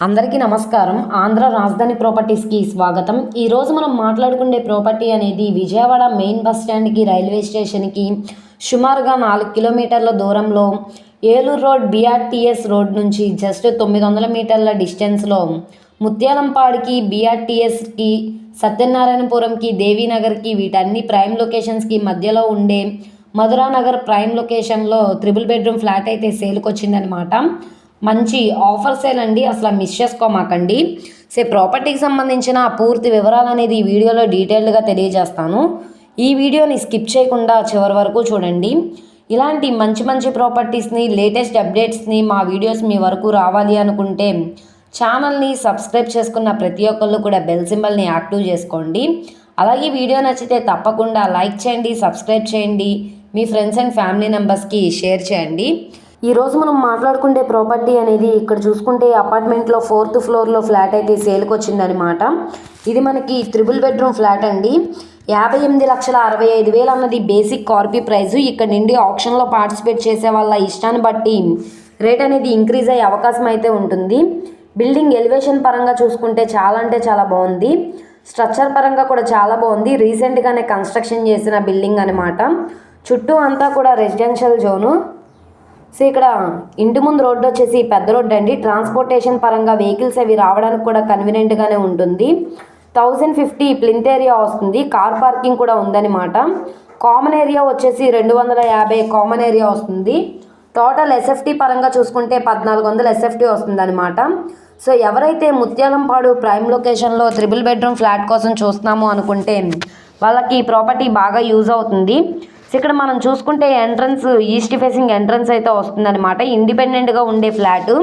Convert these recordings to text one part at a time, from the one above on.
అందరికీ నమస్కారం. ఆంధ్ర రాజధాని ప్రాపర్టీస్కి స్వాగతం. ఈరోజు మనం మాట్లాడుకునే ప్రాపర్టీ అనేది విజయవాడ మెయిన్ బస్ స్టాండ్కి రైల్వే స్టేషన్కి సుమారుగా నాలుగు కిలోమీటర్ల దూరంలో ఏలూరు రోడ్ బీఆర్టీఎస్ రోడ్ నుంచి జస్ట్ తొమ్మిది వందల మీటర్ల డిస్టెన్స్లో ముత్యాలంపాడికి బీఆర్టీఎస్కి సత్యనారాయణపురంకి దేవీనగర్కి వీటన్ని ప్రైమ్ లొకేషన్స్కి మధ్యలో ఉండే మధురానగర్ ప్రైమ్ లొకేషన్లో త్రిబుల్ బెడ్రూమ్ ఫ్లాట్ అయితే సేల్కి వచ్చిందనమాట మంచి ఆఫర్ సేల్ అండి. అసలు మిస్ చేసుకోమాకండి. సే ప్రాపర్టీకి సంబంధించిన పూర్తి వివరాలు అనేది ఈ వీడియోలో డీటెయిల్డ్గా తెలియజేస్తాను. ఈ వీడియోని స్కిప్ చేయకుండా చివరి వరకు చూడండి. ఇలాంటి మంచి మంచి ప్రాపర్టీస్ని లేటెస్ట్ అప్డేట్స్ని మా వీడియోస్ మీ వరకు రావాలి అనుకుంటే ఛానల్ని సబ్స్క్రైబ్ చేసుకున్న ప్రతి ఒక్కళ్ళు కూడా బెల్ సింబల్ని యాక్టివ్ చేసుకోండి. అలాగే వీడియో నచ్చితే తప్పకుండా లైక్ చేయండి సబ్స్క్రైబ్ చేయండి. మీ ఫ్రెండ్స్ అండ్ ఫ్యామిలీ మెంబర్స్కి షేర్ చేయండి. ఈరోజు మనం మాట్లాడుకునే ప్రాపర్టీ అనేది ఇక్కడ చూసుకుంటే అపార్ట్మెంట్లో ఫోర్త్ ఫ్లోర్లో ఫ్లాట్ అయితే సేల్కి వచ్చిందనమాట ఇది మనకి త్రిబుల్ బెడ్రూమ్ ఫ్లాట్ అండి. యాభై ఎనిమిది లక్షల అరవై ఐదు వేలు అన్నది బేసిక్ కార్పీ ప్రైస్. ఇక్కడ నుండి ఆప్షన్లో పార్టిసిపేట్ చేసే వాళ్ళ ఇష్టాన్ని బట్టి రేట్ అనేది ఇంక్రీజ్ అయ్యే అవకాశం అయితే ఉంటుంది. బిల్డింగ్ ఎలివేషన్ పరంగా చూసుకుంటే చాలా అంటే చాలా బాగుంది. స్ట్రక్చర్ పరంగా కూడా చాలా బాగుంది. రీసెంట్గానే కన్స్ట్రక్షన్ చేసిన బిల్డింగ్ అనమాట చుట్టూ అంతా కూడా రెసిడెన్షియల్ జోను. సో ఇక్కడ ఇంటి ముందు రోడ్డు వచ్చేసి పెద్ద రోడ్డు అండి. ట్రాన్స్పోర్టేషన్ పరంగా వెహికల్స్ అవి రావడానికి కూడా కన్వీనియంట్గానే ఉంటుంది. థౌజండ్ ఫిఫ్టీ ప్లింత్ ఏరియా వస్తుంది. కార్ పార్కింగ్ కూడా ఉందన్నమాట. కామన్ ఏరియా వచ్చేసి రెండు వందల యాభై కామన్ ఏరియా వస్తుంది. టోటల్ ఎస్ఎఫ్టీ పరంగా చూసుకుంటే పద్నాలుగు వందల ఎస్ఎఫ్టీ వస్తుంది అనమాట సో ఎవరైతే ముత్యాలంపాడు ప్రైమ్ లొకేషన్లో త్రిబుల్ బెడ్రూమ్ ఫ్లాట్ కోసం చూస్తున్నాము అనుకుంటే వాళ్ళకి ఈ ప్రాపర్టీ బాగా యూజ్ అవుతుంది. ఇక్కడ మనం చూసుకుంటే ఎంట్రన్స్ ఈస్ట్ ఫేసింగ్ ఎంట్రన్స్ అయితే వస్తుందన్నమాట. ఇండిపెండెంట్గా ఉండే ఫ్లాట్.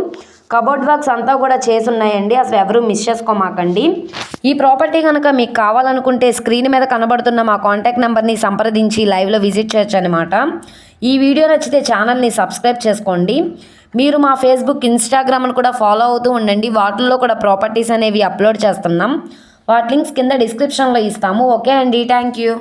కబోర్డ్ వర్క్స్ అంతా కూడా చేసి ఉన్నాయండి అసలు ఎవరు మిస్ చేసుకోమాకండి. ఈ ప్రాపర్టీ కనుక మీకు కావాలనుకుంటే స్క్రీన్ మీద కనబడుతున్న మా కాంటాక్ట్ నెంబర్ని సంప్రదించి లైవ్లో విజిట్ చేయొచ్చు అనమాట ఈ వీడియో నచ్చితే ఛానల్ని సబ్స్క్రైబ్ చేసుకోండి. మీరు మా ఫేస్బుక్ ఇన్స్టాగ్రామ్ను కూడా ఫాలో అవుతూ ఉండండి. వాటిల్లో కూడా ప్రాపర్టీస్ అనేవి అప్లోడ్ చేస్తున్నాం. వాటి లింక్స్ కింద డిస్క్రిప్షన్లో ఇస్తాము. ఓకే అండి. Thank you